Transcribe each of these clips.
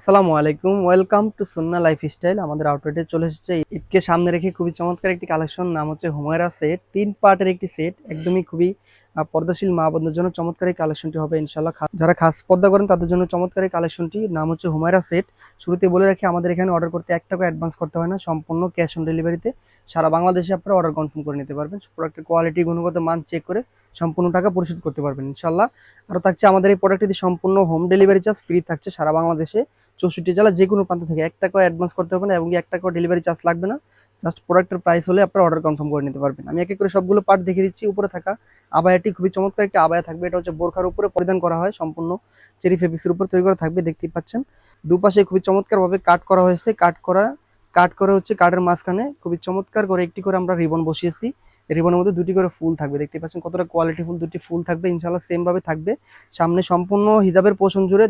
আসসালামু আলাইকুম। Welcome to Sunnah lifestyle আমাদের আউটলেটে চলে এসেছে ঈদকে সামনে রেখে খুবই চমৎকার একটি কালেকশন নাম হচ্ছে হুমায়রা সেট তিন পার্টের একটি সেট একদমই খুবই পর্দাশীল মা বোনদের জন্য চমৎকার এই কালেকশনটি হবে ইনশাল্লাহ যারা খাস পর্দা করেন তাদের জন্য চমৎকার এই কালেকশনটি নাম হচ্ছে হুমায়রা সেট। শুরুতে বলে রাখি, আমাদের এখানে অর্ডার করতে এক টাকা অ্যাডভান্স করতে হয় না, সম্পূর্ণ ক্যাশ অন ডেলিভারিতে সারা বাংলাদেশে আপনারা অর্ডার কনফার্ম করে নিতে পারবেন প্রোডাক্টের কোয়ালিটি গুণগত মান চেক করে সম্পূর্ণ টাকা পরিশোধ করতে পারবেন ইনশাল্লাহ আরও থাকছে আমাদের এই প্রোডাক্টটি সম্পূর্ণ হোম ডেলিভারি চার্জ ফ্রি থাকছে সারা বাংলাদেশে। চৌষট্টি জেলা যে কোনো প্রান্ত থেকে এক টাকা অ্যাডভান্স করতে হবে না, এবং এক টাকা ডেলিভারি চার্জ লাগবে না। জাস্ট প্রোডাক্টের প্রাইস হলে আপনারা অর্ডার কনফার্ম করে নিতে পারবেন। আমি এক করে সবগুলো পার্ট দেখিয়ে দিচ্ছি, উপরে থাকা আবায়াটি খুবই চমৎকার একটা আবায়া থাকবে। এটা হচ্ছে বোরখার উপরে পরিধান করা হয়, সম্পূর্ণ চেরি ফেব্রিক্সের উপর তৈরি করা থাকবে, দেখতেই পাচ্ছেন। দুপাশে খুবই চমৎকারভাবে কাট করা হয়েছে। কাট করা কাট করে হচ্ছে কাঠের মাঝখানে খুবই চমৎকার করে একটি করে আমরা রিবন বসিয়েছি। রিবনের মধ্যে দুটি করে ফুল থাকবে দেখতে পাচ্ছেন কতটা কোয়ালিটি ফুল, দুটি ফুল থাকবে ইনশাল্লাহ সেমভাবে থাকবে। সামনে সম্পূর্ণ হিজাবের পোষণ জুড়ে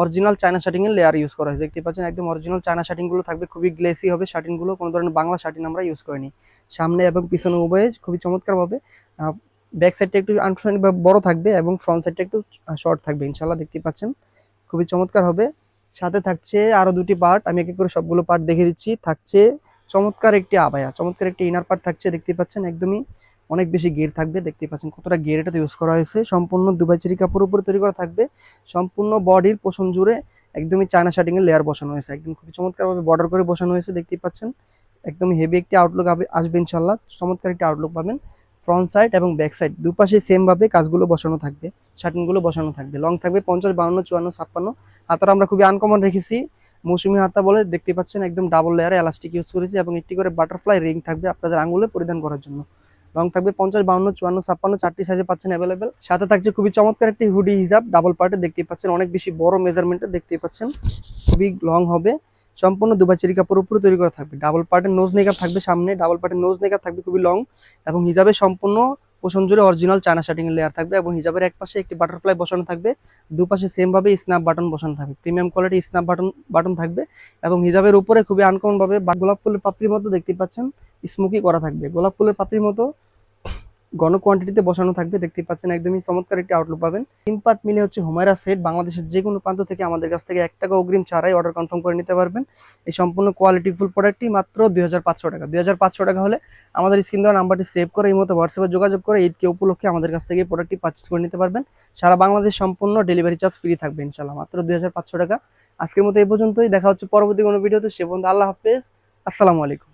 অরিজিনাল চায়না শার্টিং এর লেয়ার ইউজ করা হয়েছে। দেখতে পাচ্ছেন, একদম অরিজিনাল চায়না শার্টিংগুলো থাকবে, খুবই গ্লেসি হবে শার্টিংগুলো, কোনো ধরনের বাংলা শার্টিং আমরা ইউজ করিনি। সামনে এবং পিছনে উভয়ে খুবই চমৎকার ভাবে ব্যাক সাইডটা একটু আনুষ্ঠানিক বড় থাকবে এবং ফ্রন্ট সাইডটা একটু শর্ট থাকবে ইনশাল্লাহ দেখতে পাচ্ছেন, খুবই চমৎকার হবে। সাথে থাকছে আরও দুটি পার্ট আমি এক এক করে সবগুলো পার্ট দেখে দিচ্ছি। থাকছে চমৎকার একটি আবায়া, চমৎকার একটি ইনার পার্ট থাকছে দেখতে পাচ্ছেন, একদমই অনেক বেশি গের থাকবে দেখতে পাচ্ছেন কতটা গের এটাতে ইউজ করা হয়েছে। সম্পূর্ণ দুবাই চেরি কাপড়ের উপরে তৈরি করা থাকবে। সম্পূর্ণ বডির পোষণ জুড়ে একদমই চায়না শার্টিং এর লেয়ার বসানো হয়েছে। একদম খুবই চমৎকারভাবে বর্ডার করে বসানো হয়েছে, দেখতেই পাচ্ছেন। একদমই হেভি একটি আউটলুক আসবে ইনশাল্লাহ চমৎকার একটি আউটলুক পাবেন। ফ্রন্ট সাইড এবং ব্যাক সাইড দুপাশে সেম ভাবে কাজগুলো বসানো থাকবে শার্টিংগুলো বসানো থাকবে। লং থাকবে পঞ্চাশ, বাউন্ন, চুয়ান্ন, ছাপ্পান্ন। হাতারা আমরা খুবই আনকমন রেখেছি। মৌসুমি হাতা বলে দেখতে পাচ্ছেন একদম ডাবল লেয়ারে এলাস্টিক ইউজ করেছি এবং একটি করে বাটারফ্লাই রিং থাকবে আপনাদের আঙুলে পরিধান করার জন্য। রং থাকবে পঞ্চাশ, বাউন্ন, চুয়ান্ন, ছাপ্পান্ন, চারটি সাইজে পাচ্ছেন অ্যাভেলেবেল সাথে থাকছে খুবই চমৎকার একটি হুডি হিসাব ডাবল পার্টে দেখতেই পাচ্ছেন, অনেক বেশি বড় মেজারমেন্টে দেখতেই পাচ্ছেন। খুবই লং হবে। সম্পূর্ণ দুবাচেরি কাপড় উপরে তৈরি করা থাকবে। ডাবল পার্টের নোজ নেকাপ থাকবে সামনে ডাবল পার্টের নোজ নেকাপ থাকবে, খুবই লং এবং হিজাবে সম্পূর্ণ পোষণ জুড়ে অরিজিনাল চায়না শার্টিং লেয়ার থাকবে এবং হিজাবের এক পাশে একটি বাটারফ্লাই বসানো থাকবে। দুপাশে সেম ভাবে স্ন্যাপ বাটন বসানো থাকবে। Premium quality snap button button থাকবে এবং হিজাবের উপরে খুবই আনকমন ভাবে গোলাপ ফুলের পাপড়ির মতো দেখতে পাচ্ছেন স্মোকি করা থাকবে। গোলাপ ফুলের পাপড়ির মতো ঘন কোয়ান্টিটিতে বসানো থাকবে। দেখতে পাচ্ছেন, একদমই চমৎকার একটি আউটলুক পাবেন। তিন পার্ট মিলে হচ্ছে হুমায়রা সেট বাংলাদেশের যে কোনো প্রান্ত থেকে আমাদের কাছ থেকে এক টাকা অগ্রিম ছাড়াই অর্ডার কনফার্ম করে নিতে পারবেন। এই সম্পূর্ণ কোয়ালিটি ফুল প্রোডাক্টটি মাত্র দুই হাজার পাঁচশো টাকা। দুই হাজার পাঁচশো টাকা হলে আমাদের স্ক্রিন দেওয়া নাম্বারটি সেভ করে এই মতো হোয়াটসঅ্যাপে যোগাযোগ করে ঈদকে উপলক্ষে আমাদের কাছ থেকে প্রোডাক্টটি পারচেস করে নিতে পারবেন। সারা বাংলাদেশ সম্পূর্ণ ডেলিভারি চার্জ ফ্রি থাকবে ইনশাল্লাহ মাত্র দুই হাজার পাঁচশো টাকা। আজকের মতো এই পর্যন্তই। দেখা হচ্ছে পরবর্তী কোনো ভিডিওতে সে পর্যন্ত আল্লাহ হাফেজ। আসসালামু আলাইকুম।